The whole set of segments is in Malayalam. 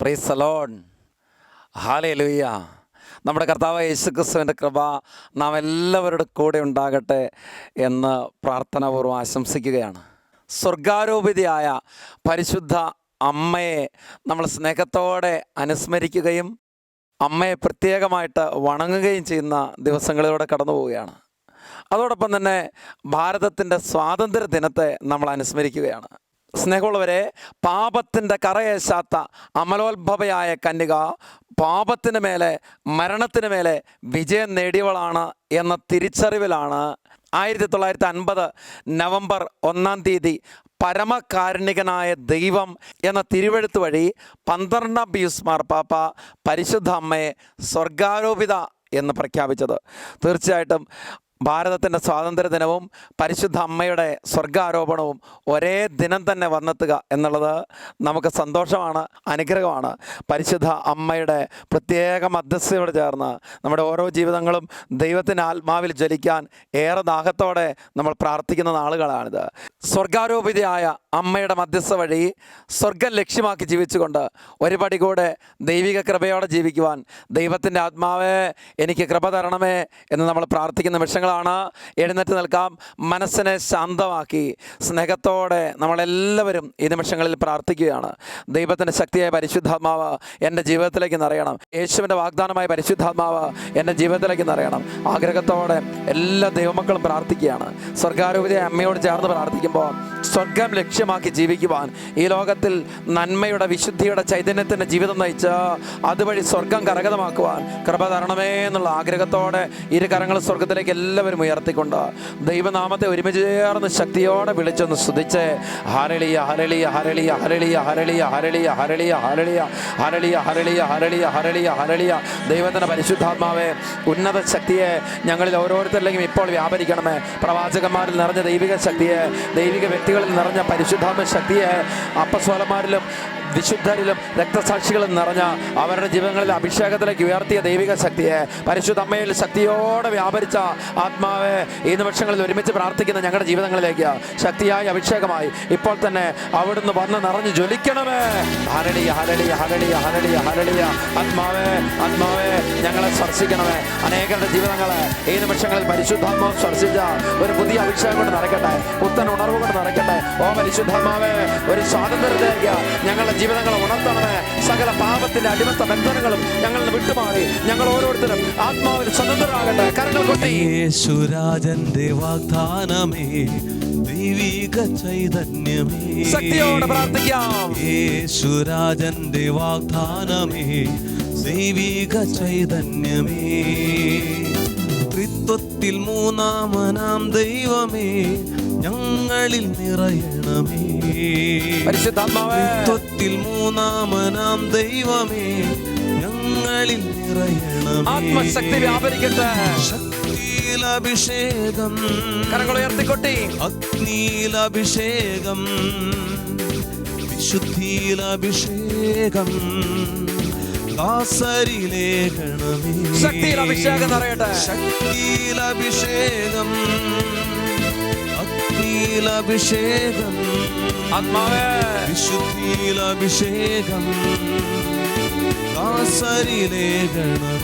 പ്രൈസ് സലോൺ ഹാലേ ലൂയ്യ നമ്മുടെ കർത്താവ് യേശുക്രിസ്തുവിന്റെ കൃപ നാം എല്ലാവരുടെ കൂടെ ഉണ്ടാകട്ടെ എന്ന് പ്രാർത്ഥനാപൂർവം ആശംസിക്കുകയാണ്. സ്വർഗാരോപിതയായ പരിശുദ്ധ അമ്മയെ നമ്മൾ സ്നേഹത്തോടെ അനുസ്മരിക്കുകയും അമ്മയെ പ്രത്യേകമായിട്ട് വണങ്ങുകയും ചെയ്യുന്ന ദിവസങ്ങളിലൂടെ കടന്നു പോവുകയാണ്. അതോടൊപ്പം തന്നെ ഭാരതത്തിന്റെ സ്വാതന്ത്ര്യ ദിനത്തെ നമ്മൾ അനുസ്മരിക്കുകയാണ്. സ്നേഹമുള്ളവരെ പാപത്തിന്റെ കറയേശാത്ത അമലോത്ഭവയായ കന്യക പാപത്തിന് മേലെ മരണത്തിന് മേലെ വിജയം നേടിയവളാണ് എന്ന തിരിച്ചറിവിലാണ് ആയിരത്തി തൊള്ളായിരത്തി അൻപത് നവംബർ ഒന്നാം തീയതി പരമകാരുണികനായ ദൈവം എന്ന തിരുവെഴുത്ത് വഴി പന്ത്രണ്ടാം പിയൂസ് മാർപ്പാപ്പ പരിശുദ്ധ അമ്മയെ സ്വർഗാരോപിത എന്ന് പ്രഖ്യാപിച്ചത്. തീർച്ചയായിട്ടും ഭാരതത്തിന്റെ സ്വാതന്ത്ര്യ ദിനവും പരിശുദ്ധ അമ്മയുടെ സ്വർഗാരോപണവും ഒരേ ദിനം തന്നെ വന്നെത്തുക എന്നുള്ളത് നമുക്ക് സന്തോഷമാണ് അനുഗ്രഹമാണ്. പരിശുദ്ധ അമ്മയുടെ പ്രത്യേക മധ്യസ്ഥയോട് ചേർന്ന് നമ്മുടെ ഓരോ ജീവിതങ്ങളും ദൈവത്തിന്റെ ആത്മാവിൽ ജ്വലിക്കാൻ ഏറെ ദാഹത്തോടെ നമ്മൾ പ്രാർത്ഥിക്കുന്ന നാളുകളാണിത്. സ്വർഗാരോപിതയായ അമ്മയുടെ മധ്യസ്ഥ വഴി സ്വർഗം ലക്ഷ്യമാക്കി ജീവിച്ചുകൊണ്ട് ഒരു പടി കൂടെ ദൈവിക കൃപയോടെ ജീവിക്കുവാൻ ദൈവത്തിന്റെ ആത്മാവേ എനിക്ക് കൃപ തരണമേ എന്ന് നമ്മൾ പ്രാർത്ഥിക്കുന്ന നിമിഷങ്ങളാണ് എഴുന്നേറ്റ് നിൽക്കാം. മനസ്സിനെ ശാന്തമാക്കി. സ്നേഹത്തോടെ നമ്മളെല്ലാവരും ഈ നിമിഷങ്ങളിൽ പ്രാർത്ഥിക്കുകയാണ്. ദൈവത്തിന്റെ ശക്തിയായ പരിശുദ്ധാത്മാവ് എന്റെ ജീവിതത്തിലേക്ക് നിറയണം. യേശുവിന്റെ വാഗ്ദാനമായ പരിശുദ്ധാത്മാവ് എന്റെ ജീവിതത്തിലേക്ക് നിറയണം. ആഗ്രഹത്തോടെ എല്ലാ ദൈവമക്കളും പ്രാർത്ഥിക്കുകയാണ്. സ്വർഗാരൂപതയെ അമ്മയോട് ചേർന്ന് പ്രാർത്ഥിക്കുമ്പോൾ സ്വർഗം ലക്ഷ്യമാക്കി ജീവിക്കുവാൻ ഈ ലോകത്തിൽ നന്മയുടെ വിശുദ്ധിയുടെ ചൈതന്യത്തിന്റെ ജീവിതം നയിച്ച് അതുവഴി സ്വർഗം കരകതമാക്കുവാൻ കൃപ തരണമേ എന്നുള്ള ആഗ്രഹത്തോടെ ഇരു കരങ്ങൾ സ്വർഗത്തിലേക്ക് എല്ലാവരും ഉയർത്തിക്കൊണ്ട് ദൈവനാമത്തെ ഒരുമിച്ച് ചേർന്ന് ശക്തിയോടെ വിളിച്ചൊന്ന് സ്തുതിച്ച് ഹരളിയ ഹരളിയ ഹരളിയ ഹരളിയ ഹരളിയ ഹരളിയ ഹരളിയ ഹരളിയ ഹരളിയ ഹരളിയ ഹരളിയ ഹരളിയ ഹരളിയ ദൈവത്തിന്റെ പരിശുദ്ധാത്മാവെ ഉന്നത ശക്തിയെ ഞങ്ങളിൽ ഓരോരുത്തരിലേക്കും ഇപ്പോൾ വ്യാപരിക്കണമേ പ്രവാചകന്മാരിൽ നിറഞ്ഞ ദൈവിക ശക്തിയെ ദൈവിക വ്യക്തികളിൽ നിറഞ്ഞ പരിശുദ്ധാത്മ ശക്തിയെ അപ്പസ്വലന്മാരിലും വിശുദ്ധരിലും രക്തസാക്ഷികളും നിറഞ്ഞ അവരുടെ ജീവങ്ങളിൽ അഭിഷേകത്തിലേക്ക് ഉയർത്തിയ ദൈവിക ശക്തിയെ പരിശുദ്ധ അമ്മയിൽ ശക്തിയോടെ വ്യാപരിച്ച ആത്മാവെ ഈ നിമിഷങ്ങളിൽ ഒരുമിച്ച് പ്രാർത്ഥിക്കുന്ന ഞങ്ങളുടെ ജീവിതങ്ങളിലേക്ക് ശക്തിയായി അഭിഷേകമായി ഇപ്പോൾ തന്നെ അവിടുന്ന് വന്ന് നിറഞ്ഞു ജ്വലിക്കണമേ. ഹരളിയ ഹരളിയ ഹരളിയ ഹരളിയ ഹരളിയ ആത്മാവേ ആത്മാവേ ഞങ്ങളെ സ്പർശിക്കണമേ. അനേകരുടെ ജീവിതങ്ങളെ ഈ നിമിഷങ്ങളിൽ പരിശുദ്ധാത്മാവ് സ്പർശിച്ച ഒരു പുതിയ അഭിഷേകം കൊണ്ട് നടക്കട്ടെ പുത്തൻ ഉണർവ് കൊണ്ട് നടക്കട്ടെ ഓ പരിശുദ്ധാത്മാവേ ഒരു സ്വാതന്ത്ര്യത്തിലേക്ക് ഞങ്ങളുടെ ജീവിതങ്ങളെ ഉണർത്തണമേ. സകല പാപത്തിന്റെ അടിമത്ത ബന്ധനങ്ങളും ഞങ്ങളിൽ വിട്ടുമാറി. ഞങ്ങൾ ഓരോരുത്തരും ആത്മാവിൽ സ്വതന്ത്രരാകട്ടെ. കരങ്ങൾ കൊട്ടി. യേശുരാജന്റെ വാഗ്ദാനമേ ദൈവിക ചൈതന്യമേ. ശക്തിയോടെ പ്രാർത്ഥിക്കാം. യേശുരാജന്റെ വാഗ്ദാനമേ ദൈവിക ചൈതന്യമേ. ത്രിത്വത്തിൽ മൂന്നാമനാം ദൈവമേ ഞങ്ങളിൽ നിറയണമേത്വത്തിൽ മൂന്നാമനാം ദൈവമേ ഞങ്ങളിൽ നിറയണമേ. ആത്മശക്തി വ്യാപരിക്കട്ടെ. അഗ്നിയിലഭിഷേകം കരങ്ങൾ ഉയർത്തിക്കൊട്ടി. അഗ്നിയിലഭിഷേകം വിശുദ്ധിയിലഭിഷേകം ശക്തിയിലഭിഷേകം നിറയട്ടെ. ശക്തിയിലഭിഷേകം വിശുദ്ധിയിൽ അഭിഷേകം. ആത്മാവേ. വിശുദ്ധിയിൽ അഭിഷേകം. കാസരിലേഖണം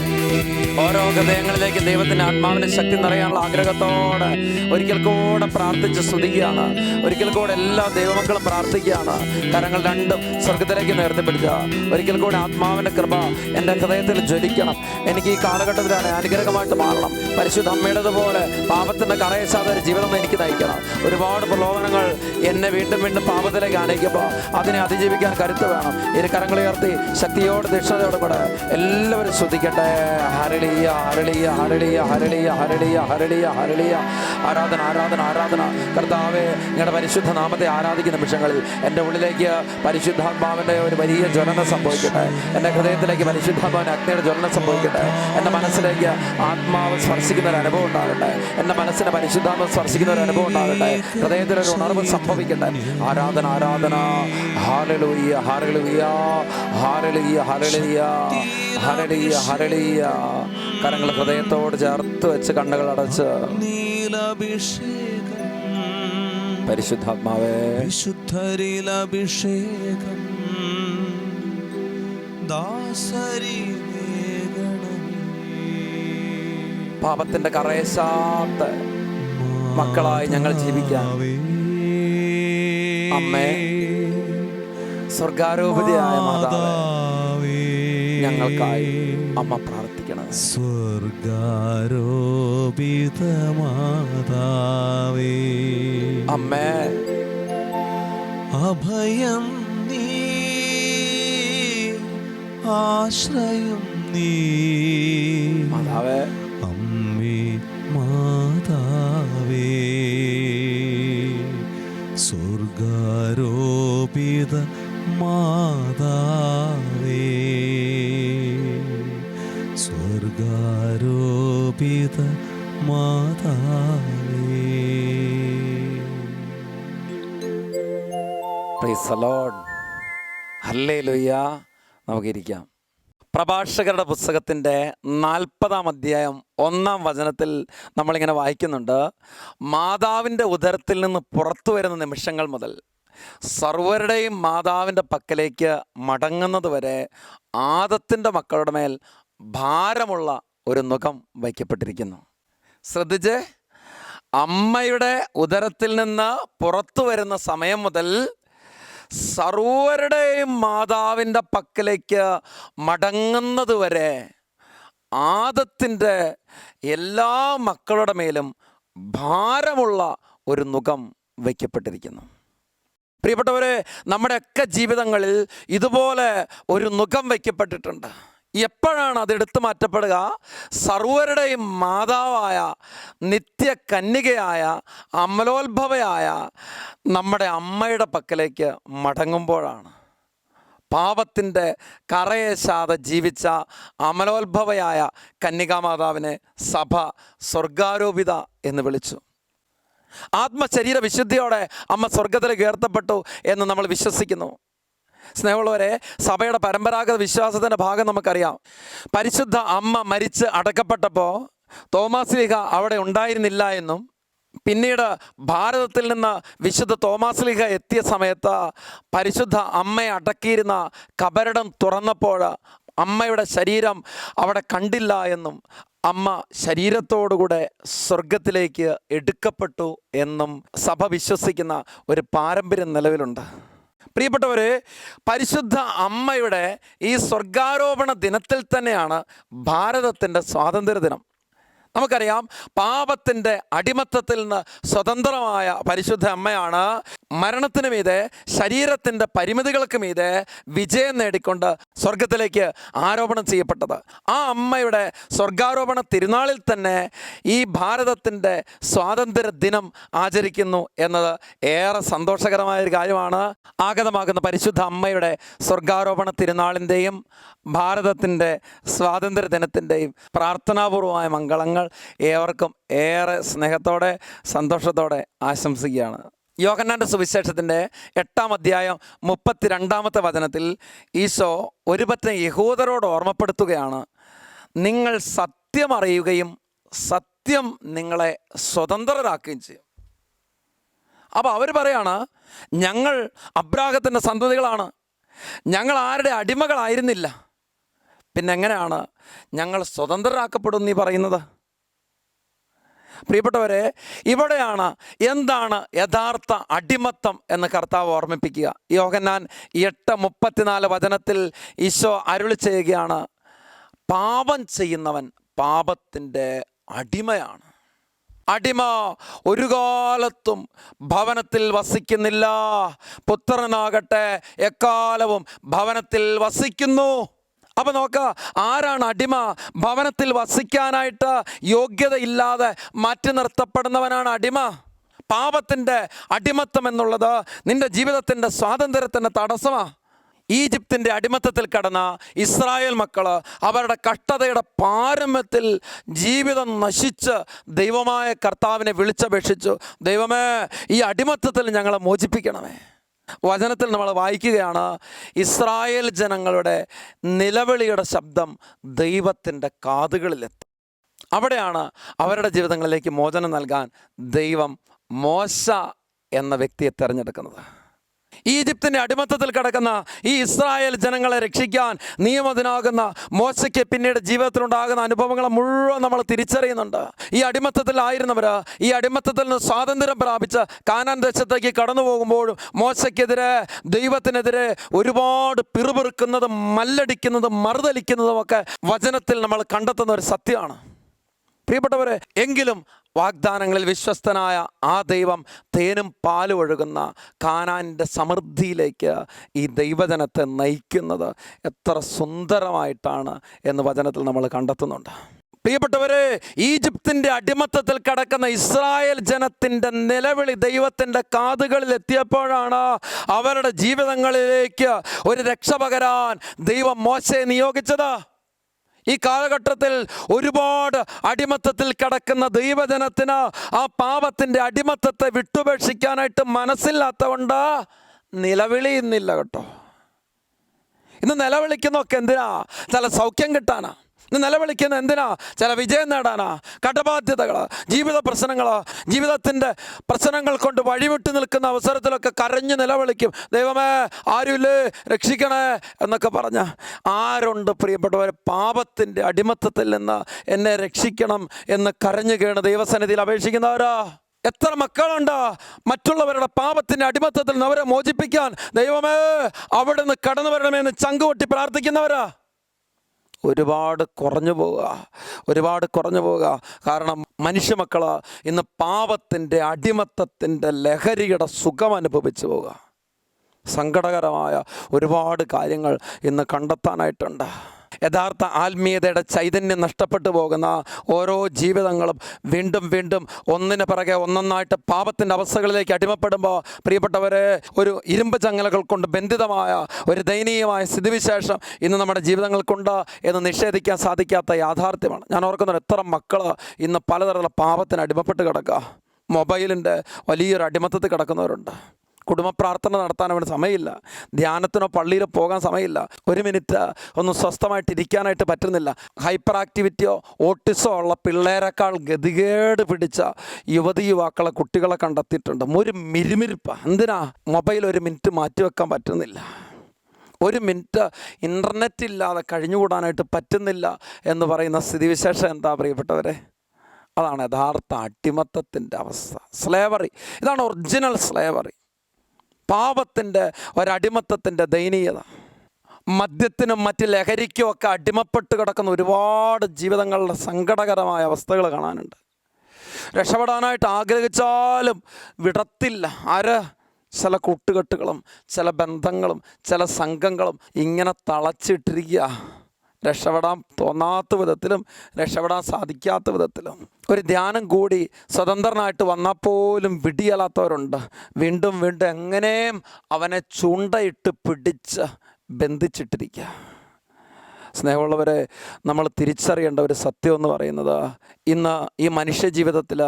ഓരോ ഹൃദയങ്ങളിലേക്ക് ദൈവത്തിന്റെ ആത്മാവിന്റെ ശക്തി നിറയാനുള്ള ആഗ്രഹത്തോടെ ഒരിക്കൽ കൂടെ പ്രാർത്ഥിച്ച് സ്തുതിക്കുകയാണ്. ഒരിക്കൽ കൂടെ എല്ലാ ദൈവമക്കളും പ്രാർത്ഥിക്കുകയാണ്. കരങ്ങൾ രണ്ടും സ്വർഗത്തിലേക്ക് ഉയർത്തിപ്പിടിക്കുക ഒരിക്കൽ കൂടെ ആത്മാവിന്റെ കൃപ എന്റെ ഹൃദയത്തിൽ ജ്വലിക്കണം. എനിക്ക് ഈ കാലഘട്ടത്തിലാണ് അനുഗ്രഹമായിട്ട് മാറണം. പരിശുദ്ധ അമ്മയുടേതുപോലെ പാപത്തിന്റെ കറയശാത ഒരു ജീവിതം എനിക്ക് നയിക്കണം. ഒരുപാട് പ്രലോഭനങ്ങൾ എന്നെ വീണ്ടും വീണ്ടും പാപത്തിലേക്ക് ആനയിക്കുമ്പോൾ അതിനെ അതിജീവിക്കാൻ കരുത്ത് വേണം. ഇരു കരങ്ങളുയർത്തി ശക്തിയോട് ദക്ഷിണതയോടെ കൂടെ എല്ലാവരും ശ്രദ്ധിക്കട്ടെ ഹരളിയ ഹരളിയ ഹരളിയ ഹരളിയ ഹരളിയ ഹരളിയ ഹരളിയ. ആരാധന ആരാധന ആരാധന. കർത്താവെ നിങ്ങളുടെ പരിശുദ്ധ നാമത്തെ ആരാധിക്കുന്ന നിമിഷങ്ങളിൽ എന്റെ ഉള്ളിലേക്ക് പരിശുദ്ധാത്മാവിന്റെ ഒരു വലിയ ജ്വലനം സംഭവിക്കട്ടെ. എന്റെ ഹൃദയത്തിലേക്ക് പരിശുദ്ധാത്മാവിന്റെ അഗ്നിയുടെ ജ്വലനം സംഭവിക്കട്ടെ. എന്റെ മനസ്സിലേക്ക് ആത്മാവ് സ്പർശിക്കുന്ന ഒരു അനുഭവം ഉണ്ടാകട്ടെ. എന്റെ മനസ്സിനെ പരിശുദ്ധാത്മ സ്പർശിക്കുന്ന ഒരു അനുഭവം ഉണ്ടാകട്ടെ. ഹൃദയത്തിലൊരു ഉണർവ് സംഭവിക്കട്ടെ. ആരാധന ആരാധന. ഹാരലുയ്യ ഹാരലുയ്യ ഹാരലുയ്യ ഹരളിയ ഹരളിയ ഹരളിയ കരങ്ങൾ ഹൃദയത്തോട് ചേർത്ത് വെച്ച് കണ്ണുകൾ അടച്ച്. നീലഭിഷേകം. പരിശുദ്ധാത്മാവേ. വിശുദ്ധരിൽ അഭിഷേകം പാപത്തിന്റെ കറേശാത്ത മക്കളായി ഞങ്ങൾ ജീവിക്കാം അമ്മേ, സ്വർഗാരോപതിയായ മാതാവേ, ഞങ്ങൾക്കായി അമ്മ പ്രാർത്ഥിക്കണം സ്വർഗാരോപിതമാതാവേ. അമ്മേ. അഭയം നീ ആശ്രയം നീ. മാതാവേ. അമ്മേ മാതാവേ. സ്വർഗാരോപിത മാതാവേ സ്വർഗാരോപിത മാതാവേ. നമുക്കിരിക്കാം. പ്രഭാഷകരുടെ പുസ്തകത്തിന്റെ നാൽപ്പതാം അധ്യായം ഒന്നാം വചനത്തിൽ നമ്മളിങ്ങനെ വായിക്കുന്നുണ്ട്. മാതാവിന്റെ ഉദരത്തിൽ നിന്ന് പുറത്തു വരുന്ന നിമിഷങ്ങൾ മുതൽ സർവരുടെയും മാതാവിന്റെ പക്കലേക്ക് മടങ്ങുന്നത് വരെ ആദത്തിന്റെ മക്കളുടെ മേൽ ഭാരമുള്ള ഒരു മുഖം വയ്ക്കപ്പെട്ടിരിക്കുന്നു. ശ്രദ്ധിച്ച്? അമ്മയുടെ ഉദരത്തിൽ നിന്ന് പുറത്തു വരുന്ന സമയം മുതൽ സർവരുടെയും മാതാവിന്റെ പക്കലേക്ക് മടങ്ങുന്നത് വരെ ആദത്തിന്റെ എല്ലാ മക്കളുടെ മേലും ഭാരമുള്ള ഒരു മുഖം വയ്ക്കപ്പെട്ടിരിക്കുന്നു. പ്രിയപ്പെട്ടവരെ നമ്മുടെയൊക്കെ ജീവിതങ്ങളിൽ ഇതുപോലെ ഒരു മുഖം വയ്ക്കപ്പെട്ടിട്ടുണ്ട്. എപ്പോഴാണ് അതെടുത്തു മാറ്റപ്പെടുക? സർവരുടെയും മാതാവായ നിത്യ കന്യകയായ അമലോത്ഭവയായ നമ്മുടെ അമ്മയുടെ പക്കലേക്ക് മടങ്ങുമ്പോഴാണ്. പാപത്തിന്റെ കറയേശാതെ ജീവിച്ച അമലോത്ഭവയായ കന്യകാമാതാവിനെ സഭ സ്വർഗാരോപിത എന്ന് വിളിച്ചു. ആത്മശരീര വിശുദ്ധിയോടെ അമ്മ സ്വർഗത്തിലേക്ക് ഉയർത്തപ്പെട്ടു എന്ന് നമ്മൾ വിശ്വസിക്കുന്നു. സ്നേഹമുള്ളവരെ സഭയുടെ പരമ്പരാഗത വിശ്വാസത്തിന്റെ ഭാഗം നമുക്കറിയാം. പരിശുദ്ധ അമ്മ മരിച്ച് അടക്കപ്പെട്ടപ്പോൾ തോമാസ് ലീഹ അവിടെ ഉണ്ടായിരുന്നില്ല എന്നും പിന്നീട് ഭാരതത്തിൽ നിന്ന് വിശുദ്ധ തോമാസ് ലീഹ എത്തിയ സമയത്ത് പരിശുദ്ധ അമ്മയെ അടക്കിയിരുന്ന കബരടം തുറന്നപ്പോൾ അമ്മയുടെ ശരീരം അവിടെ കണ്ടില്ല എന്നും അമ്മ ശരീരത്തോടുകൂടെ സ്വർഗത്തിലേക്ക് എടുക്കപ്പെട്ടു എന്നും സഭ വിശ്വസിക്കുന്ന ഒരു പാരമ്പര്യം നിലവിലുണ്ട്. പ്രിയപ്പെട്ടവരെ പരിശുദ്ധ അമ്മയുടെ ഈ സ്വർഗാരോപണ ദിനത്തിൽ തന്നെയാണ് ഭാരതത്തിന്റെ സ്വാതന്ത്ര്യ ദിനം നമുക്കറിയാം പാപത്തിന്റെ അടിമത്തത്തിൽ നിന്ന് സ്വതന്ത്രമായ പരിശുദ്ധ അമ്മയാണ്. മരണത്തിന് മീതെ ശരീരത്തിന്റെ പരിമിതികൾക്ക് മീതെ വിജയം നേടിക്കൊണ്ട് സ്വർഗത്തിലേക്ക് ആരോപണം ചെയ്യപ്പെട്ടത്. ആ അമ്മയുടെ സ്വർഗാരോപണ തിരുനാളിൽ തന്നെ ഈ ഭാരതത്തിന്റെ സ്വാതന്ത്ര്യ ദിനം ആചരിക്കുന്നു എന്നത് ഏറെ സന്തോഷകരമായ ഒരു കാര്യമാണ്. ആഗതമാകുന്ന പരിശുദ്ധ അമ്മയുടെ സ്വർഗാരോപണ തിരുനാളിന്റെയും ഭാരതത്തിന്റെ സ്വാതന്ത്ര്യ ദിനത്തിന്റെയും പ്രാർത്ഥനാപൂർവമായ മംഗളങ്ങൾ ഏവർക്കും ഏറെ സ്നേഹത്തോടെ സന്തോഷത്തോടെ ആശംസിക്കുകയാണ്. യോഹന്നാന്റെ സുവിശേഷത്തിന്റെ എട്ടാം അധ്യായം മുപ്പത്തിരണ്ടാമത്തെ വചനത്തിൽ ഈശോ ഒരുപറ്റം യഹൂദരോട് ഓർമ്മപ്പെടുത്തുകയാണ് നിങ്ങൾ സത്യം അറിയുകയും സത്യം നിങ്ങളെ സ്വതന്ത്രരാക്കുകയും ചെയ്യും. അപ്പോൾ അവർ പറയാണ് ഞങ്ങൾ അബ്രാഹത്തിന്റെ സന്തതികളാണ്. ഞങ്ങൾ ആരുടെ അടിമകളായിരുന്നില്ല. പിന്നെ എങ്ങനെയാണ് ഞങ്ങൾ സ്വതന്ത്രരാക്കപ്പെടും നീ പറയുന്നത്? പ്രിയപ്പെട്ടവരെ ഇവിടെയാണ് എന്താണ് യഥാർത്ഥ അടിമത്തം എന്ന് കർത്താവ് ഓർമ്മിപ്പിക്കുക. യോഹന്നാൻ എട്ട് മുപ്പത്തിനാല് വചനത്തിൽ ഈശോ അരുളി ചെയ്യുകയാണ് പാപം ചെയ്യുന്നവൻ പാപത്തിന്റെ അടിമയാണ്. അടിമ ഒരു കാലത്തും ഭവനത്തിൽ വസിക്കുന്നില്ല. പുത്രനാകട്ടെ എക്കാലവും ഭവനത്തിൽ വസിക്കുന്നു. അപ്പൊ നോക്കുക ആരാണ് അടിമ? ഭവനത്തിൽ വസിക്കാനായിട്ട് യോഗ്യതയില്ലാതെ മാറ്റി നിർത്തപ്പെടുന്നവനാണ് അടിമ. പാപത്തിന്റെ അടിമത്തം എന്നുള്ളത് നിന്റെ ജീവിതത്തിന്റെ സ്വാതന്ത്ര്യത്തിന്റെ തടസ്സമാണ് ഈജിപ്തിന്റെ അടിമത്തത്തിൽ കടന്ന ഇസ്രായേൽ മക്കൾ അവരുടെ കഷ്ടതയുടെ പാരമ്യത്തിൽ ജീവിതം നശിച്ച് ദൈവമായ കർത്താവിനെ വിളിച്ചപേക്ഷിച്ചു. ദൈവമേ ഈ അടിമത്തത്തിൽ ഞങ്ങളെ മോചിപ്പിക്കണമേ. വചനത്തിൽ നമ്മൾ വായിക്കുകയാണ് ഇസ്രായേൽ ജനങ്ങളുടെ നിലവിളിയുടെ ശബ്ദം ദൈവത്തിന്റെ കാതുകളിലെത്തി. അവിടെയാണ് അവരുടെ ജീവിതങ്ങളിലേക്ക് മോചനം നൽകാൻ ദൈവം മോശ എന്ന വ്യക്തിയെ തിരഞ്ഞെടുക്കുന്നത്. ഈജിപ്തിന്റെ അടിമത്തത്തിൽ കിടക്കുന്ന ഈ ഇസ്രായേൽ ജനങ്ങളെ രക്ഷിക്കാൻ നിയമത്തിനാകുന്ന മോശയ്ക്ക് പിന്നീട് ജീവിതത്തിലുണ്ടാകുന്ന അനുഭവങ്ങളെ മുഴുവൻ നമ്മൾ തിരിച്ചറിയുന്നുണ്ട്. ഈ അടിമത്തത്തിലായിരുന്നവർ ഈ അടിമത്തത്തിൽ നിന്ന് സ്വാതന്ത്ര്യം പ്രാപിച്ച് കാനാൻ ദേശത്തേക്ക് കടന്നു പോകുമ്പോഴും മോശയ്ക്കെതിരെ ദൈവത്തിനെതിരെ ഒരുപാട് പിറുപിറുക്കുന്നതും മല്ലടിക്കുന്നതും മറുതലിക്കുന്നതും ഒക്കെ വചനത്തിൽ നമ്മൾ കണ്ടെത്തുന്ന ഒരു സത്യമാണ്. പ്രിയപ്പെട്ടവരെ എങ്കിലും വാഗ്ദാനങ്ങളിൽ വിശ്വസ്തനായ ആ ദൈവം തേനും പാലും ഒഴുകുന്ന കാനാന്റെ സമൃദ്ധിയിലേക്ക് ഈ ദൈവജനത്തെ നയിക്കുന്നത് എത്ര സുന്ദരമായിട്ടാണ് എന്ന് വചനത്തിൽ നമ്മൾ കണ്ടെത്തുന്നുണ്ട്. പ്രിയപ്പെട്ടവരെ ഈജിപ്തിന്റെ അടിമത്തത്തിൽ കിടക്കുന്ന ഇസ്രായേൽ ജനത്തിന്റെ നിലവിളി ദൈവത്തിന്റെ കാതുകളിൽ എത്തിയപ്പോഴാണ് അവരുടെ ജീവിതങ്ങളിലേക്ക് ഒരു രക്ഷ പകരാൻ ദൈവം മോശയെ നിയോഗിച്ചത്. ഈ കാലഘട്ടത്തിൽ ഒരുപാട് അടിമത്തത്തിൽ കിടക്കുന്ന ദൈവജനത്തിന് ആ പാപത്തിന്റെ അടിമത്തത്തെ വിട്ടുപേക്ഷിക്കാനായിട്ട് മനസ്സില്ലാത്തതുകൊണ്ട് നിലവിളിയുന്നില്ല കേട്ടോ. ഇന്ന് നിലവിളിക്കുന്നൊക്കെ എന്തിനാ? ചില സൗഖ്യം കിട്ടാനാ. നിലവിളിക്കുന്ന എന്തിനാ? ചില വിജയം നേടാനാ? കടബാധ്യതകൾ ജീവിത പ്രശ്നങ്ങൾ ജീവിതത്തിന്റെ പ്രശ്നങ്ങൾ കൊണ്ട് വഴിവിട്ട് നിൽക്കുന്ന അവസരത്തിലൊക്കെ കരഞ്ഞ് നിലവിളിക്കും. ദൈവമേ ആരുമില്ലേ? രക്ഷിക്കണേ എന്നൊക്കെ പറഞ്ഞ ആരുണ്ട് പ്രിയപ്പെട്ടവർ പാപത്തിന്റെ അടിമത്തത്തിൽ നിന്ന് എന്നെ രക്ഷിക്കണം എന്ന് കരഞ്ഞു കേണ് ദൈവസന്നിധിയിൽ അപേക്ഷിക്കുന്നവരാ എത്ര മക്കളുണ്ട്? മറ്റുള്ളവരുടെ പാപത്തിന്റെ അടിമത്തത്തിൽ നിന്ന് അവരെ മോചിപ്പിക്കാൻ ദൈവമേ അവിടെ നിന്ന് കടന്നു വരണമെന്ന് ചങ്കുകൊട്ടി പ്രാർത്ഥിക്കുന്നവരാ? ഒരുപാട് കുറഞ്ഞു പോവുക. ഒരുപാട് കുറഞ്ഞു പോവുക. കാരണം മനുഷ്യ മക്കൾ ഇന്ന് പാപത്തിന്റെ അടിമത്തത്തിന്റെ ലഹരിയുടെ സുഖം അനുഭവിച്ചു പോവുക. സങ്കടകരമായ ഒരുപാട് കാര്യങ്ങൾ ഇന്ന് കണ്ടെത്താനായിട്ടുണ്ട്. യഥാർത്ഥ ആത്മീയതയുടെ ചൈതന്യം നഷ്ടപ്പെട്ടു പോകുന്ന ഓരോ ജീവിതങ്ങളും വീണ്ടും വീണ്ടും ഒന്നിന് പിറകെ ഒന്നൊന്നായിട്ട് പാപത്തിന്റെ അവസ്ഥകളിലേക്ക് അടിമപ്പെടുമ്പോൾ പ്രിയപ്പെട്ടവരെ ഒരു ഇരുമ്പ് ചങ്ങലകൾ കൊണ്ട് ബന്ധിതമായ ഒരു ദയനീയമായ സ്ഥിതിവിശേഷം ഇന്ന് നമ്മുടെ ജീവിതങ്ങൾക്കുണ്ട് എന്ന് നിഷേധിക്കാൻ സാധിക്കാത്ത യാഥാർത്ഥ്യമാണ്. ഞാൻ ഓർക്കുന്നത് എത്ര മക്കൾ ഇന്ന് പലതരത്തിലുള്ള പാപത്തിന് അടിമപ്പെട്ട് കിടക്കുക. മൊബൈലിന്റെ വലിയൊരു അടിമത്തത്തിൽ കിടക്കുന്നവരുണ്ട്. കുടുംബ പ്രാർത്ഥന നടത്താൻ അവന് സമയമില്ല. ധ്യാനത്തിനോ പള്ളിയിലോ പോകാൻ സമയമില്ല. ഒരു മിനിറ്റ് ഒന്നും സ്വസ്ഥമായിട്ട് ഇരിക്കാനായിട്ട് പറ്റുന്നില്ല. ഹൈപ്പർ ആക്ടിവിറ്റിയോ ഓട്ടിസോ ഉള്ള പിള്ളേരെക്കാൾ ഗതികേട് പിടിച്ച യുവതി യുവാക്കളെ കുട്ടികളെ കണ്ടെത്തിയിട്ടുണ്ട്. ഒരു മിരുമിരിപ്പ. എന്തിനാ മൊബൈൽ ഒരു മിനിറ്റ് മാറ്റിവെക്കാൻ പറ്റുന്നില്ല? ഒരു മിനിറ്റ് ഇന്റർനെറ്റ് ഇല്ലാതെ കഴിഞ്ഞുകൂടാനായിട്ട് പറ്റുന്നില്ല എന്ന് പറയുന്ന സ്ഥിതിവിശേഷം എന്താ പ്രിയപ്പെട്ടവരെ? അതാണ് യഥാർത്ഥ അടിമത്തത്തിന്റെ അവസ്ഥ. സ്ലേവറി. ഇതാണ് ഒറിജിനൽ സ്ലേവറി. പാപത്തിന്റെ ഒരടിമത്തത്തിന്റെ ദയനീയത. മദ്യത്തിനും മറ്റ് ലഹരിക്കും ഒക്കെ അടിമപ്പെട്ട് കിടക്കുന്ന ഒരുപാട് ജീവിതങ്ങളുടെ സങ്കടകരമായ അവസ്ഥകൾ കാണാനുണ്ട്. രക്ഷപ്പെടാനായിട്ട് ആഗ്രഹിച്ചാലും വിടത്തില്ല. ആര് ചില കൂട്ടുകെട്ടുകളും ചില ബന്ധങ്ങളും ചില സംഘങ്ങളും ഇങ്ങനെ തളച്ചിട്ടിരിക്കുക. രക്ഷപ്പെടാൻ തോന്നാത്ത വിധത്തിലും രക്ഷപ്പെടാൻ സാധിക്കാത്ത വിധത്തിലും. ഒരു ധ്യാനം കൂടി സ്വതന്ത്രനായിട്ട് വന്നാൽ പോലും വിടിയലാത്തവരുണ്ട്. വീണ്ടും വീണ്ടും എങ്ങനെയും അവനെ ചൂണ്ടയിട്ട് പിടിച്ച് ബന്ധിച്ചിട്ടിരിക്കുക. സ്നേഹമുള്ളവരെ നമ്മൾ തിരിച്ചറിയേണ്ട ഒരു സത്യം എന്ന് പറയുന്നത് ഇന്ന് ഈ മനുഷ്യ ജീവിതത്തിൽ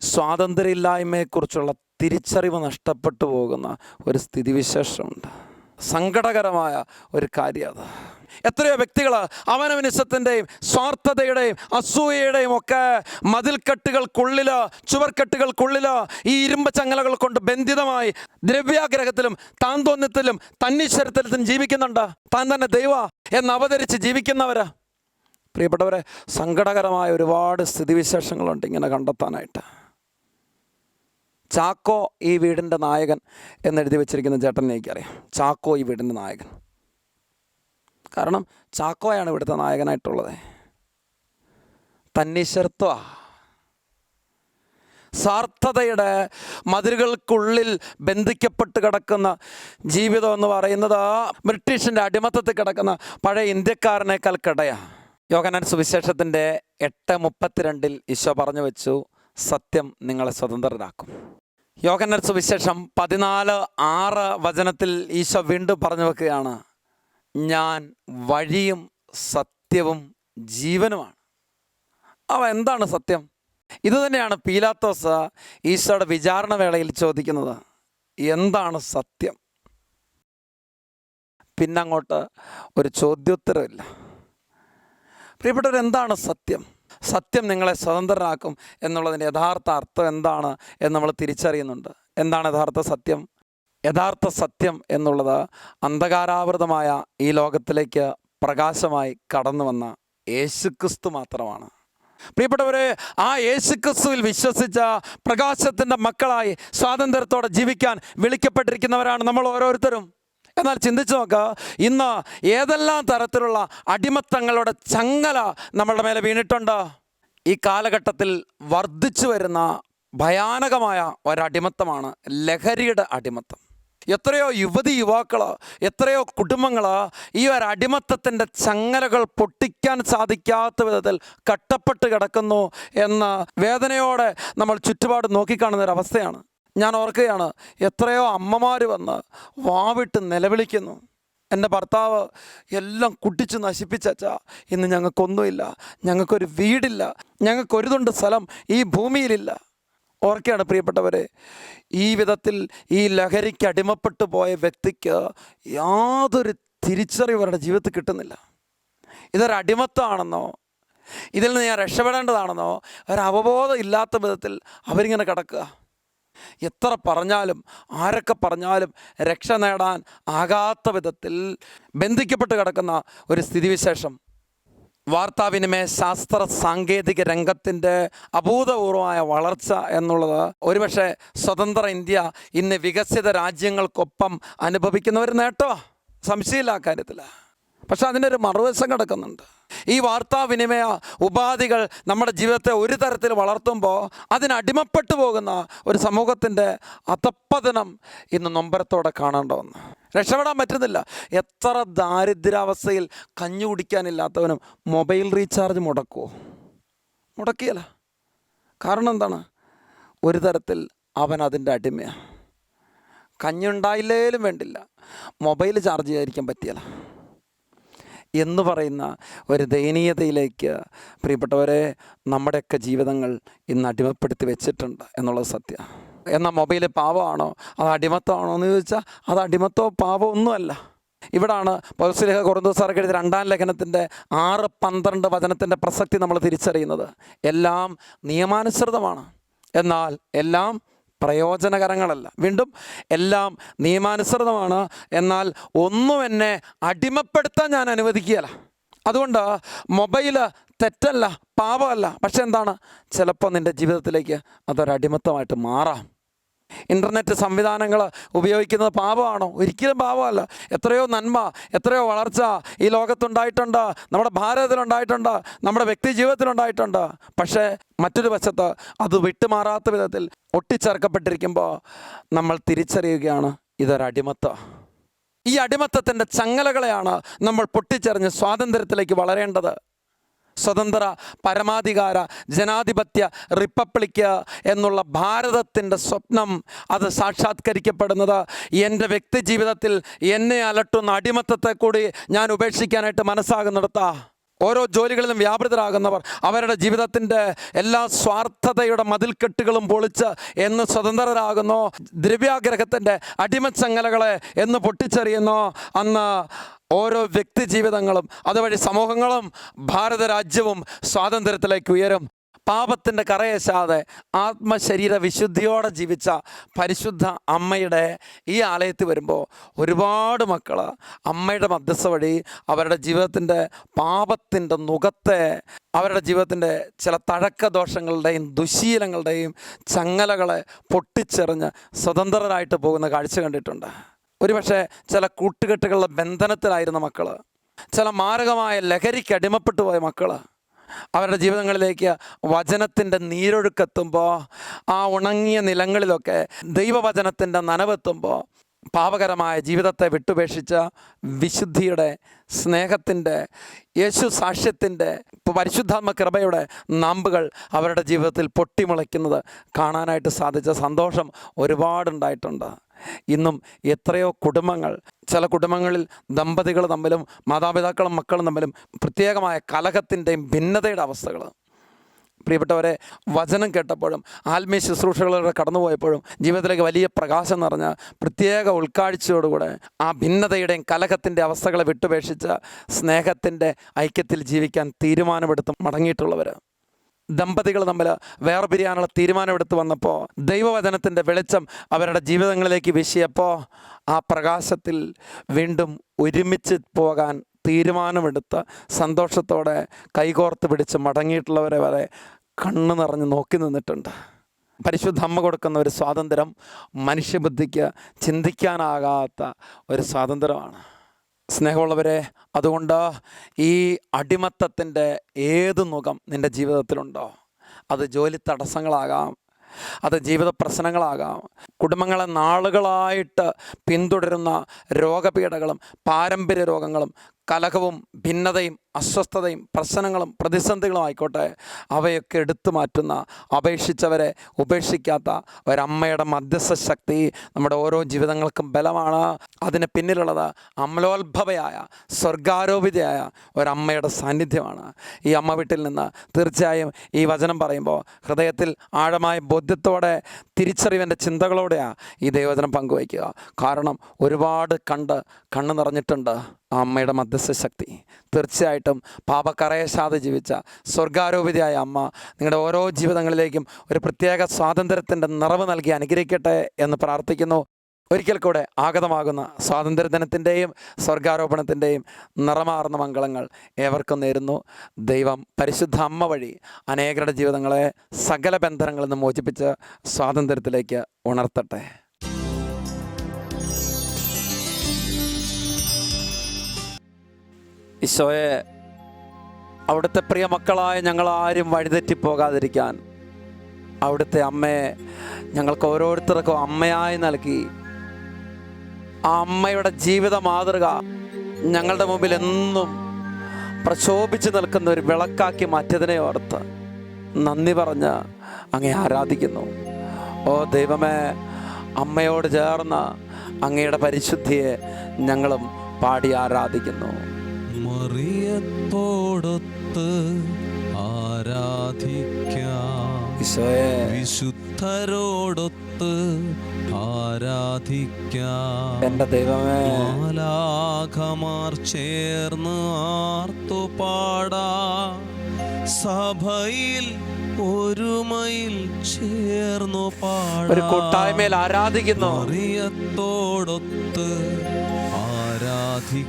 സ്വാതന്ത്ര്യമില്ലായ്മയെക്കുറിച്ചുള്ള തിരിച്ചറിവ് നഷ്ടപ്പെട്ടു പോകുന്ന ഒരു സ്ഥിതിവിശേഷമുണ്ട്. സങ്കടകരമായ ഒരു കാര്യം അത്. എത്രയോ വ്യക്തികൾ അവനവിനിസത്തിന്റെയും സ്വാർത്ഥതയുടെയും അസൂയയുടെയും ഒക്കെ മതിൽക്കെട്ടുകൾക്കുള്ളിൽ ചുവർക്കെട്ടുകൾക്കുള്ളിൽ ഈ ഇരുമ്പ് ചങ്ങലകൾ കൊണ്ട് ബന്ധിതമായി ദ്രവ്യാഗ്രഹത്തിലും താന്തോന്യത്തിലും തന്നീശ്വരത്തിലും ജീവിക്കുന്നുണ്ട്. താൻ തന്നെ ദൈവ എന്ന് അവതരിച്ച് ജീവിക്കുന്നവരാ. പ്രിയപ്പെട്ടവരെ സങ്കടകരമായ ഒരുപാട് സ്ഥിതിവിശേഷങ്ങളുണ്ട് ഇങ്ങനെ കണ്ടെത്താനായിട്ട്. ചാക്കോ ഈ വീടിന്റെ നായകൻ എന്നെഴുതി വെച്ചിരിക്കുന്ന ചേട്ടനെ എനിക്കറിയാം. ചാക്കോ ഈ വീടിന്റെ നായകൻ. കാരണം ചാക്കോയാണ് ഇവിടുത്തെ നായകനായിട്ടുള്ളത്. തന്നീശ്വരത്വ. സ്വാർത്ഥതയുടെ മതിലുകൾക്കുള്ളിൽ ബന്ധിക്കപ്പെട്ട് കിടക്കുന്ന ജീവിതം എന്ന് പറയുന്നത് ബ്രിട്ടീഷിന്റെ അടിമത്തത്തിൽ കിടക്കുന്ന പഴയ ഇന്ത്യക്കാരനേക്കാൾ കിടയാണ്. യോഗനാൻ സുവിശേഷത്തിന്റെ എട്ട് മുപ്പത്തിരണ്ടിൽ ഈശോ പറഞ്ഞു വെച്ചു സത്യം നിങ്ങളെ സ്വതന്ത്രരാക്കും. യോഗനർ സുവിശേഷം പതിനാല് ആറ് വചനത്തിൽ ഈശോ വീണ്ടും പറഞ്ഞു വെക്കുകയാണ് ഞാൻ വഴിയും സത്യവും ജീവനുമാണ്. അവ എന്താണ് സത്യം? ഇതുതന്നെയാണ് പീലാത്തോസ് ഈശോയുടെ വിചാരണ വേളയിൽ ചോദിക്കുന്നത് എന്താണ് സത്യം? പിന്നങ്ങോട്ട് ഒരു ചോദ്യോത്തരമില്ല പ്രിയപ്പെട്ടവരെന്താണ് സത്യം? സത്യം നിങ്ങളെ സ്വതന്ത്രരാക്കും എന്നുള്ളതിന്റെ യഥാർത്ഥ അർത്ഥം എന്താണ് എന്ന് നമ്മൾ തിരിച്ചറിയുന്നുണ്ട്. എന്താണ് യഥാർത്ഥ സത്യം? യഥാർത്ഥ സത്യം എന്നുള്ളത് അന്ധകാരാവൃതമായ ഈ ലോകത്തിലേക്ക് പ്രകാശമായി കടന്നു വന്ന യേശുക്രിസ്തു മാത്രമാണ്. പ്രിയപ്പെട്ടവരെ ആ യേശുക്രിസ്തുവിൽ വിശ്വസിച്ച പ്രകാശത്തിന്റെ മക്കളായി സ്വാതന്ത്ര്യത്തോടെ ജീവിക്കാൻ വിളിക്കപ്പെട്ടിരിക്കുന്നവരാണ് നമ്മൾ ഓരോരുത്തരും. എന്നാൽ ചിന്തിച്ച് നോക്കുക ഇന്ന് ഏതെല്ലാം തരത്തിലുള്ള അടിമത്തങ്ങളുടെ ചങ്ങല നമ്മളുടെ മേലെ വീണിട്ടുണ്ട്? ഈ കാലഘട്ടത്തിൽ വർദ്ധിച്ചു വരുന്ന ഭയാനകമായ ഒരടിമത്തമാണ് ലഹരിയുടെ അടിമത്തം. എത്രയോ യുവതി യുവാക്കൾ എത്രയോ കുടുംബങ്ങൾ ഈ ഒരു അടിമത്തത്തിന്റെ ചങ്ങലകൾ പൊട്ടിക്കാൻ സാധിക്കാത്ത വിധത്തിൽ കട്ടപ്പെട്ട് കിടക്കുന്നു എന്ന് വേദനയോടെ നമ്മൾ ചുറ്റുപാട് നോക്കിക്കാണുന്ന ഒരു അവസ്ഥയാണ് ഞാൻ ഓർക്കുകയാണ് എത്രയോ അമ്മമാർ വന്ന് വാവിട്ട് നിലവിളിക്കുന്നു. എന്റെ ഭർത്താവ് എല്ലാം കുട്ടിച്ച് നശിപ്പിച്ചച്ചാ ഇന്ന് ഞങ്ങൾക്കൊന്നുമില്ല ഞങ്ങൾക്കൊരു വീടില്ല ഞങ്ങൾക്കൊരു തുണ്ട് സ്ഥലം ഈ ഭൂമിയിലില്ല. ഓർക്കുകയാണ് പ്രിയപ്പെട്ടവരെ ഈ വിധത്തിൽ ഈ ലഹരിക്ക് അടിമപ്പെട്ടു പോയ വ്യക്തിക്ക് യാതൊരു തിരിച്ചറിവ് അവരുടെ ജീവിതത്തിൽ കിട്ടുന്നില്ല. ഇതൊരടിമത്താണെന്നോ ഇതിൽ നിന്ന് ഞാൻ രക്ഷപ്പെടേണ്ടതാണെന്നോ ഒരവബോധം ഇല്ലാത്ത വിധത്തിൽ അവരിങ്ങനെ കിടക്കുക. എത്ര പറഞ്ഞാലും ആരൊക്കെ പറഞ്ഞാലും രക്ഷ നേടാൻ ആകാത്ത വിധത്തിൽ ബന്ധിക്കപ്പെട്ട് കിടക്കുന്ന ഒരു സ്ഥിതിവിശേഷം. വാർത്താവിനിമയ ശാസ്ത്ര സാങ്കേതിക രംഗത്തിന്റെ അഭൂതപൂർവമായ വളർച്ച എന്നുള്ളത് ഒരുപക്ഷെ സ്വതന്ത്ര ഇന്ത്യ ഇന്ന് വികസിത രാജ്യങ്ങൾക്കൊപ്പം അനുഭവിക്കുന്ന ഒരു നേട്ടമാണ് സംശയമില്ല ആ കാര്യത്തിൽ പക്ഷെ അതിന്റെ ഒരു മറുവശം കിടക്കുന്നുണ്ട്. ഈ വാർത്താവിനിമയ ഉപാധികൾ നമ്മുടെ ജീവിതത്തെ ഒരു തരത്തിൽ വളർത്തുമ്പോൾ അതിനടിമപ്പെട്ടു പോകുന്ന ഒരു സമൂഹത്തിന്റെ അധപ്പതനം ഇന്ന് നൊമ്പരത്തോടെ കാണേണ്ട വന്നു രക്ഷപ്പെടാൻ പറ്റുന്നില്ല. എത്ര ദാരിദ്ര്യാവസ്ഥയിൽ കഞ്ഞു കുടിക്കാനില്ലാത്തവനും മൊബൈൽ റീചാർജ് മുടക്കുമോ മുടക്കിയല്ല. കാരണം എന്താണ്? ഒരു തരത്തിൽ അവൻ അതിന്റെ അടിമയാണ്. കഞ്ഞുണ്ടായില്ലേലും വേണ്ടില്ല. മൊബൈൽ ചാർജ് ചെയ്യാതിരിക്കാൻ പറ്റിയല്ല. എന്ന് പറയുന്ന ഒരു ദയനീയതയിലേക്ക് പ്രിയപ്പെട്ടവരെ നമ്മുടെയൊക്കെ ജീവിതങ്ങൾ ഇന്ന് അടിമപ്പെടുത്തി വെച്ചിട്ടുണ്ട് എന്നുള്ളത് സത്യം. എന്നാൽ മൊബൈൽ പാവമാണോ? അത് അടിമത്തമാണോ എന്ന് ചോദിച്ചാൽ അത് അടിമത്തോ പാവോ ഒന്നുമല്ല. ഇവിടാണ് പൗസ്ലിഹ കുറന്തോസാർക്ക് എഴുതിയ രണ്ടാം ലേഖനത്തിന്റെ ആറ് പന്ത്രണ്ട് വചനത്തിന്റെ പ്രസക്തി നമ്മൾ തിരിച്ചറിയുന്നത്. എല്ലാം നിയമാനുസൃതമാണ്. എന്നാൽ എല്ലാം പ്രയോജനകരങ്ങളല്ല. വീണ്ടും എല്ലാം നിയമാനുസൃതമാണ്. എന്നാൽ ഒന്നും എന്നെ അടിമപ്പെടുത്താൻ ഞാൻ അനുവദിക്കുകയല്ല. അതുകൊണ്ട് മൊബൈൽ തെറ്റല്ല പാപമല്ല പക്ഷെ എന്താണ്? ചിലപ്പോൾ നിന്റെ ജീവിതത്തിലേക്ക് അതൊരടിമത്തമായിട്ട് മാറാം. ഇന്റർനെറ്റ് സംവിധാനങ്ങൾ ഉപയോഗിക്കുന്നത് പാപമാണോ? ഒരിക്കലും പാപമല്ല. എത്രയോ നന്മ എത്രയോ വളർച്ച ഈ ലോകത്തുണ്ടായിട്ടുണ്ട്. നമ്മുടെ ഭാരതത്തിലുണ്ടായിട്ടുണ്ട്. നമ്മുടെ വ്യക്തി ജീവിതത്തിലുണ്ടായിട്ടുണ്ട്. പക്ഷേ മറ്റൊരു വശത്ത് അത് വിട്ടുമാറാത്ത വിധത്തിൽ ഒട്ടിച്ചേർക്കപ്പെട്ടിരിക്കുമ്പോൾ നമ്മൾ തിരിച്ചറിയുകയാണ് ഇതൊരടിമത്ത ഈ അടിമത്തത്തിന്റെ ചങ്ങലകളെയാണ് നമ്മൾ പൊട്ടിച്ചെറിഞ്ഞ് സ്വാതന്ത്ര്യത്തിലേക്ക് വളരേണ്ടത്. സ്വതന്ത്ര പരമാധികാര ജനാധിപത്യ റിപ്പബ്ലിക്ക് എന്നുള്ള ഭാരതത്തിന്റെ സ്വപ്നം അത് സാക്ഷാത്കരിക്കപ്പെടുന്നത് എന്റെ വ്യക്തി ജീവിതത്തിൽ എന്നെ അലട്ടുന്ന അടിമത്തത്തെ കൂടി ഞാൻ ഉപേക്ഷിക്കാനായിട്ട് മനസ്സാകുന്നിടത്താ. ഓരോ ജോലികളിലും വ്യാപൃതരാകുന്നവർ അവരുടെ ജീവിതത്തിന്റെ എല്ലാ സ്വാർത്ഥതയുടെ മതിൽക്കെട്ടുകളും പൊളിച്ച് എന്ന് സ്വതന്ത്രരാകുന്നു. ദ്രവ്യാഗ്രഹത്തിന്റെ അടിമച്ചങ്ങലകളെ എന്ന് പൊട്ടിച്ചെറിയുന്നു. അന്ന് ഓരോ വ്യക്തി ജീവിതങ്ങളും അതുവഴി സമൂഹങ്ങളും ഭാരത രാജ്യവും സ്വാതന്ത്ര്യത്തിലേക്ക് ഉയരും. പാപത്തിന്റെ കറയേശാതെ ആത്മശരീര വിശുദ്ധിയോടെ ജീവിച്ച പരിശുദ്ധ അമ്മയുടെ ഈ ആലയത്തിൽ വരുമ്പോൾ ഒരുപാട് മക്കൾ അമ്മയുടെ മധ്യസ്ഥ വഴി അവരുടെ ജീവിതത്തിന്റെ പാപത്തിന്റെ നുഖത്തെ അവരുടെ ജീവിതത്തിന്റെ ചില തഴക്ക ദോഷങ്ങളുടെയും ദുശീലങ്ങളുടെയും ചങ്ങലകളെ പൊട്ടിച്ചെറിഞ്ഞ് സ്വതന്ത്രരായിട്ട് പോകുന്ന കാഴ്ച കണ്ടിട്ടുണ്ട്. ഒരുപക്ഷെ ചില കൂട്ടുകെട്ടുകളുടെ ബന്ധനത്തിലായിരുന്ന മക്കൾ ചില മാരകമായ ലഹരിക്ക് അടിമപ്പെട്ടു പോയ മക്കൾ അവരുടെ ജീവിതങ്ങളിലേക്ക് വചനത്തിന്റെ നീരൊഴുക്കെത്തുമ്പോൾ ആ ഉണങ്ങിയ നിലങ്ങളിലൊക്കെ ദൈവവചനത്തിന്റെ നനവെത്തുമ്പോൾ പാപകരമായ ജീവിതത്തെ വിട്ടുപേക്ഷിച്ച വിശുദ്ധിയുടെ സ്നേഹത്തിന്റെ യേശു സാക്ഷ്യത്തിന്റെ പരിശുദ്ധാത്മ കൃപയുടെ നാമ്പുകൾ അവരുടെ ജീവിതത്തിൽ പൊട്ടിമുളയ്ക്കുന്നത് കാണാനായിട്ട് സാധിച്ച സന്തോഷം ഒരുപാടുണ്ടായിട്ടുണ്ട്. ഇന്നും എത്രയോ കുടുംബങ്ങൾ ചില കുടുംബങ്ങളിൽ ദമ്പതികൾ തമ്മിലും മാതാപിതാക്കളും മക്കളും തമ്മിലും പ്രത്യേകമായ കലഹത്തിന്റെയും ഭിന്നതയുടെ അവസ്ഥകൾ. പ്രിയപ്പെട്ടവരെ വചനം കേട്ടപ്പോഴും ആത്മീയ ശുശ്രൂഷകളിലൂടെ കടന്നുപോയപ്പോഴും ജീവിതത്തിലേക്ക് വലിയ പ്രകാശം നിറഞ്ഞ പ്രത്യേക ഉൾക്കാഴ്ചയോടുകൂടെ ആ ഭിന്നതയുടെയും കലഹത്തിന്റെ അവസ്ഥകളെ വിട്ടുപേക്ഷിച്ച സ്നേഹത്തിന്റെ ഐക്യത്തിൽ ജീവിക്കാൻ തീരുമാനമെടുത്ത് മടങ്ങിയിട്ടുള്ളവർ ദമ്പതികൾ തമ്മിൽ വേർപിരിയാനുള്ള തീരുമാനമെടുത്ത് വന്നപ്പോൾ ദൈവവചനത്തിന്റെ വെളിച്ചം അവരുടെ ജീവിതങ്ങളിലേക്ക് വീശിയപ്പോൾ ആ പ്രകാശത്തിൽ വീണ്ടും ഒരുമിച്ച് പോകാൻ തീരുമാനമെടുത്ത് സന്തോഷത്തോടെ കൈകോർത്ത് പിടിച്ച് മടങ്ങിയിട്ടുള്ളവരെ വരെ കണ്ണു നിറഞ്ഞ് നോക്കി നിന്നിട്ടുണ്ട്. പരിശുദ്ധ അമ്മ കൊടുക്കുന്ന ഒരു സ്വാതന്ത്ര്യം മനുഷ്യബുദ്ധിക്ക് ചിന്തിക്കാനാകാത്ത ഒരു സ്വാതന്ത്ര്യമാണ്. സ്നേഹമുള്ളവരെ അതുകൊണ്ട് ഈ അടിമത്തത്തിന്റെ ഏത് മുഖം നിന്റെ ജീവിതത്തിലുണ്ടോ? അത് ജോലി തടസ്സങ്ങളാകാം അത് ജീവിത പ്രശ്നങ്ങളാകാം. കുടുംബങ്ങളെ നാളുകളായിട്ട് പിന്തുടരുന്ന രോഗപീഠകളും പാരമ്പര്യ രോഗങ്ങളും കലഹവും ഭിന്നതയും അസ്വസ്ഥതയും പ്രശ്നങ്ങളും പ്രതിസന്ധികളും ആയിക്കോട്ടെ അവയൊക്കെ എടുത്തു മാറ്റുന്ന അപേക്ഷിച്ചവരെ ഉപേക്ഷിക്കാത്ത ഒരമ്മയുടെ മധ്യസ്ഥ ശക്തി നമ്മുടെ ഓരോ ജീവിതങ്ങൾക്കും ബലമാണ്. അതിന് പിന്നിലുള്ളത് അമലോത്ഭവയായ സ്വർഗാരോപിതയായ ഒരമ്മയുടെ സാന്നിധ്യമാണ്. ഈ അമ്മ വീട്ടിൽ നിന്ന് തീർച്ചയായും ഈ വചനം പറയുമ്പോൾ ഹൃദയത്തിൽ ആഴമായ ബോധ്യത്തോടെ തിരിച്ചറിവിന്റെ ചിന്തകളോടെയാണ് ഈ ദൈവവചനം പങ്കുവയ്ക്കുക. കാരണം ഒരുപാട് കണ്ട് കണ്ണ് നിറഞ്ഞിട്ടുണ്ട്. അമ്മയുടെ മധ്യസ്ഥ ശക്തി. തീർച്ചയായിട്ടും പാപക്കറയശാതെ ജീവിച്ച സ്വർഗാരോപിതയായ അമ്മ നിങ്ങളുടെ ഓരോ ജീവിതങ്ങളിലേക്കും ഒരു പ്രത്യേക സ്വാതന്ത്ര്യത്തിന്റെ നിറവ് നൽകി അനുഗ്രഹിക്കട്ടെ എന്ന് പ്രാർത്ഥിക്കുന്നു. ഒരിക്കൽ കൂടെ ആഗതമാകുന്ന സ്വാതന്ത്ര്യദിനത്തിന്റെയും സ്വർഗാരോപണത്തിന്റെയും നിറമാർന്ന മംഗളങ്ങൾ ഏവർക്കും നേരുന്നു. ദൈവം പരിശുദ്ധ അമ്മ വഴി അനേകരുടെ ജീവിതങ്ങളെ സകല ബന്ധനങ്ങളിൽ നിന്ന് മോചിപ്പിച്ച് സ്വാതന്ത്ര്യത്തിലേക്ക് ഉണർത്തട്ടെ. ഈശോയെ അവിടുത്തെ പ്രിയ മക്കളായ ഞങ്ങളാരും വഴിതെറ്റിപ്പോകാതിരിക്കാൻ അവിടുത്തെ അമ്മയെ ഞങ്ങൾക്ക് ഓരോരുത്തർക്കും അമ്മയായി നൽകി. ആ അമ്മയുടെ ജീവിത മാതൃക ഞങ്ങളുടെ മുമ്പിൽ എന്നും പ്രശോഭിച്ചു നിൽക്കുന്ന ഒരു വിളക്കാക്കി മാറ്റിയതിനെ ഓർത്ത് നന്ദി പറഞ്ഞ് അങ്ങേ ആരാധിക്കുന്നു. ഓ ദൈവമേ അമ്മയോട് ചേർന്ന് അങ്ങയുടെ പരിശുദ്ധിയെ ഞങ്ങളും പാടി ആരാധിക്കുന്നു. മറിയത്തോടൊത്ത് ആരാധിക്കാം. വിശുദ്ധരോടൊത്ത് ആരാധിക്കാം. എന്റെ ദൈവമേ. മാലാഖമാർ ചേർന്ന് ആർത്തു പാടാ. സഭയിൽ ഒരുമയിൽ ചേർന്നു പാടാ. ഒരു കൂട്ടായ്മയിൽ ആരാധിക്കുന്നു. അറിയത്തോടൊത്ത്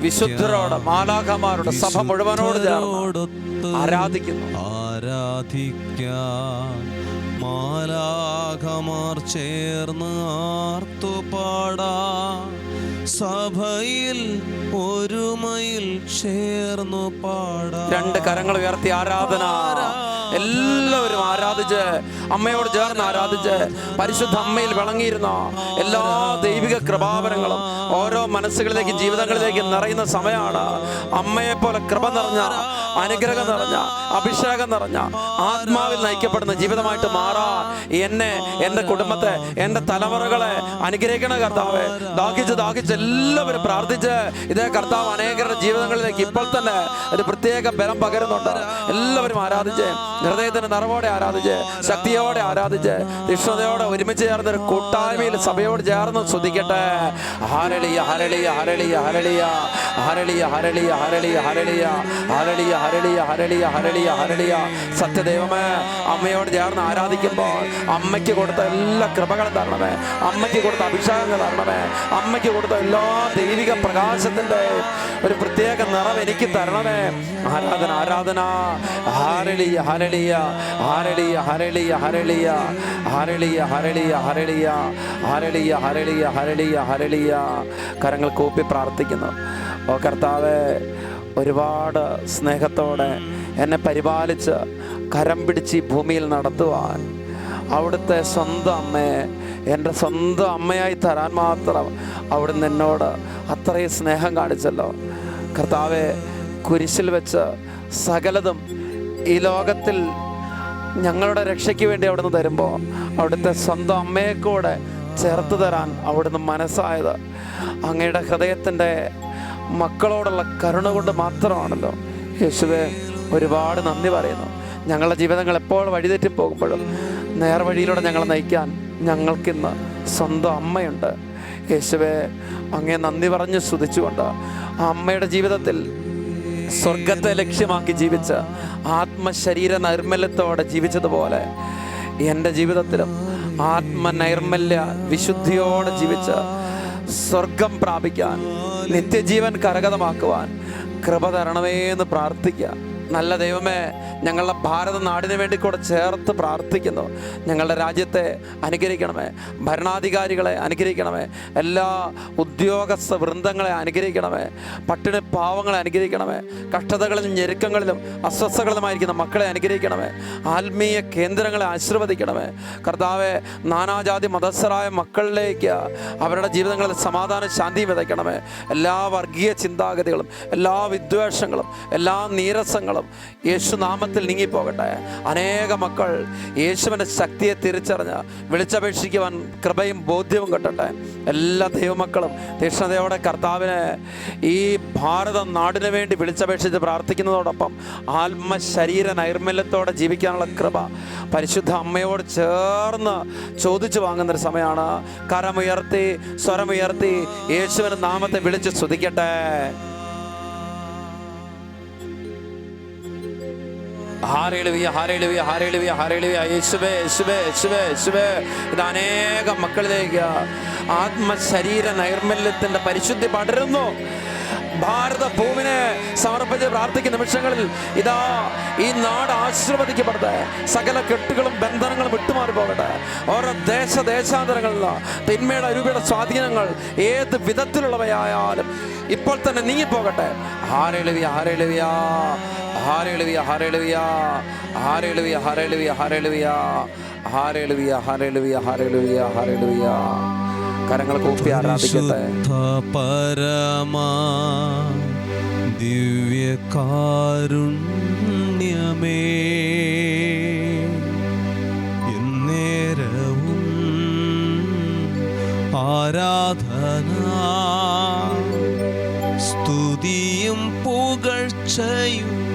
വിശുദ്ധരോട് മാലാഖമാരോട് സഭ മുഴുവനോട് ചേർന്ന് ആരാധിക്കുന്നു. ആരാധിക്ക മാലാഖമാർ ചേർന്ന് ആർത്തുപാടാ. സഭയിൽ ഒരുമയിൽ ചേർന്നു പാടാ. രണ്ട് കരങ്ങൾ ഉയർത്തി ആരാധന എല്ലാവരും ആരാധിച്ച് അമ്മയോട് ചേർന്ന് ആരാധിച്ച് പരിശുദ്ധ അമ്മയിൽ വിളങ്ങിയിരുന്ന എല്ലാ ദൈവിക കൃപാവരങ്ങളും ഓരോ മനസ്സുകളിലേക്ക് ജീവിതങ്ങളിലേക്ക് നിറയുന്ന സമയമാണ്. അമ്മയെ പോലെ കൃപ നിറഞ്ഞ അനുഗ്രഹം നിറഞ്ഞ അഭിഷേകം നിറഞ്ഞ ആത്മാവിൽ നയിക്കപ്പെടുന്ന ജീവിതമായിട്ട് മാറാ എന്നെ എന്റെ കുടുംബത്തെ എന്റെ തലമുറകളെ അനുഗ്രഹിക്കണ കർത്താവെ. ദാഹിച്ച് ദാഹിച്ച് എല്ലാവരും പ്രാർത്ഥിച്ച് ഇതേ കർത്താവ് അനേകരുടെ ജീവിതങ്ങളിലേക്ക് ഇപ്പോൾ തന്നെ ഒരു പ്രത്യേക ബലം പകരുന്നുണ്ട്. എല്ലാവരും ആരാധിച്ച് ഹൃദയത്തിന് നിറവോടെ ആരാധിച്ച് ശക്തിയോടെ ആരാധിച്ച് വിഷ്ണുതയോടെ ഒരുമിച്ച് ചേർന്ന് ഒരു കൂട്ടായ്മയിൽ സഭയോട് ചേർന്ന് ശ്രദ്ധിക്കട്ടെ ഹരളിയ ഹരളിയ ഹരളിയ ഹരളിയ ഹരളിയ ഹരളിയ ഹരളിയ ഹരളിയ ഹരളിയ ഹരളിയ ഹരളിയ ഹരളിയ ഹരളിയ സത്യദൈവമേ അമ്മയോട് ചേർന്ന് ആരാധിക്കുമ്പോൾ അമ്മയ്ക്ക് കൊടുത്ത എല്ലാ കൃപകളും തരണമേ അമ്മയ്ക്ക് കൊടുത്ത അഭിഷേകങ്ങൾ തരണമേ അമ്മയ്ക്ക് കൊടുത്ത എല്ലാ ദൈവിക പ്രകാശത്തിന്റെ ഒരു പ്രത്യേക നിറം എനിക്ക് തരണമേ ആരാധന ആരാധന ഹരളിയ ഹരളിയ ഹാരളിയ ഹരളിയ ഹരളിയ ഹരളിയ ഹരളിയ ഹരളിയ ഹരളിയ ഹരളിയ ഹരളിയ ഹരളിയ കരങ്ങൾ കൂപ്പി പ്രാർത്ഥിക്കുന്നു ഓ കർത്താവേ ഒരുപാട് സ്നേഹത്തോടെ എന്നെ പരിപാലിച്ച് കരം പിടിച്ച് ഭൂമിയിൽ നടത്തുവാൻ അവിടുത്തെ സ്വന്തം അമ്മയെ എന്റെ സ്വന്തം അമ്മയായി തരാൻ മാത്രം അവിടുന്ന് എന്നോട് അത്രയും സ്നേഹം കാണിച്ചല്ലോ കർത്താവെ കുരിശിൽ വെച്ച് സകലതും ഈ ലോകത്തിൽ ഞങ്ങളുടെ രക്ഷയ്ക്ക് വേണ്ടി അവിടുന്ന് തരുമ്പോൾ അവിടുത്തെ സ്വന്തം അമ്മയെ കൂടെ ചേർത്ത് തരാൻ അവിടുന്ന് മനസ്സായത് അങ്ങയുടെ ഹൃദയത്തിന്റെ മക്കളോടുള്ള കരുണ കൊണ്ട് മാത്രമാണല്ലോ. യേശുവെ ഒരുപാട് നന്ദി പറയുന്നു. ഞങ്ങളുടെ ജീവിതങ്ങൾ എപ്പോൾ വഴിതെറ്റി പോകുമ്പോഴും നേർവഴിയിലൂടെ ഞങ്ങളെ നയിക്കാൻ ഞങ്ങൾക്കിന്ന് സ്വന്തം അമ്മയുണ്ട്. യേശുവെ അങ്ങേ നന്ദി പറഞ്ഞ് സ്തുതിച്ചുകൊണ്ട് ആ അമ്മയുടെ ജീവിതത്തിൽ സ്വർഗത്തെ ലക്ഷ്യമാക്കി ജീവിച്ച ആത്മശരീര നൈർമല്യത്തോടെ ജീവിച്ചതുപോലെ എന്റെ ജീവിതത്തിലും ആത്മനൈർമല്യ വിശുദ്ധിയോടെ ജീവിച്ച് സ്വർഗം പ്രാപിക്കാൻ നിത്യജീവൻ കരഗതമാക്കുവാൻ കൃപ തരണമേ എന്ന് പ്രാർത്ഥിക്കുക നല്ല ദൈവമേ ഞങ്ങളുടെ ഭാരത നാടിന് വേണ്ടി കൂടെ ചേർത്ത് പ്രാർത്ഥിക്കുന്നു. ഞങ്ങളുടെ രാജ്യത്തെ അനുഗ്രഹിക്കണമേ ഭരണാധികാരികളെ അനുഗ്രഹിക്കണമേ എല്ലാ ഉദ്യോഗസ്ഥ വൃന്ദങ്ങളെ അനുഗ്രഹിക്കണമേ പട്ടിണി പാവങ്ങളെ അനുഗ്രഹിക്കണമേ കഷ്ടതകളിലും ഞെരുക്കങ്ങളിലും അസ്വസ്ഥകളിലുമായിരിക്കുന്ന മക്കളെ അനുഗ്രഹിക്കണമേ ആത്മീയ കേന്ദ്രങ്ങളെ ആശീർവദിക്കണമേ. കർത്താവെ നാനാജാതി മതസ്ഥരായ മക്കളിലേക്ക് അവരുടെ ജീവിതങ്ങളിൽ സമാധാന ശാന്തി വിതയ്ക്കണമേ. എല്ലാ വർഗീയ ചിന്താഗതികളും എല്ലാ വിദ്വേഷങ്ങളും എല്ലാ നീരസങ്ങളും യേശുനാമത്തിൽ നീങ്ങിപ്പോകട്ടെ. അനേക മക്കൾ യേശുവിന്റെ ശക്തിയെ തിരിച്ചറിഞ്ഞ് വിളിച്ചപേക്ഷിക്കുവാൻ കൃപയും ബോധ്യവും കിട്ടട്ടെ. എല്ലാ ദൈവമക്കളും തീക്ഷ്ണതയോടെ കർത്താവിനെ ഈ ഭാരത നാടിന് വേണ്ടി വിളിച്ചപേക്ഷിച്ച് പ്രാർത്ഥിക്കുന്നതോടൊപ്പം ആത്മശരീര നൈർമല്യത്തോടെ ജീവിക്കാനുള്ള കൃപ പരിശുദ്ധ അമ്മയോട് ചേർന്ന് ചോദിച്ചു വാങ്ങുന്നൊരു സമയമാണ്. കരമുയർത്തി സ്വരമുയർത്തി യേശുവിന്റെ നാമത്തെ വിളിച്ച് സ്തുതിക്കട്ടെ. യേശുവേ യേശുവേ യേശുവേ യേശുവേ. അനേകം മക്കളിലേക്ക് ആത്മശരീര നൈർമല്യത്തിന്റെ പരിശുദ്ധി പടരുന്നു. ഭാരത ഭൂമിനെ സമർപ്പിച്ച് പ്രാർത്ഥിക്കുന്ന നിമിഷങ്ങളിൽ ഇതാ ഈ നാട് ആശീർവദിക്കപ്പെടട്ടെ സകല കെട്ടുകളും ബന്ധനങ്ങളും വിട്ടുമാറി പോകട്ടെ ഓരോ ദേശ ദേശാന്തരങ്ങളിലുള്ള തിന്മയുടെ അരൂപയുടെ സ്വാധീനങ്ങൾ ഏത് വിധത്തിലുള്ളവയായാലും ഇപ്പോൾ തന്നെ നീങ്ങിപ്പോകട്ടെ ഹാരേലുവിയ ഹാരേലുവിയ ഹാരേലുവിയ ഹാരേലുവിയ ഹാരേലുവിയ ഹാരേലുവിയ ഹാരേലുവിയ ഹാരേലുവിയ ഹാരേലുവിയ ഹാരേലുവിയ ഹാരേലുവിയ കരങ്ങൾ കൂപ്പി ആരാധിക്കട്ടെ. പരമാ ദിവ്യകാരുണ്യമേ എന്നേരവും ആരാധന. സ്തുതിയും പുകഴ്ചയും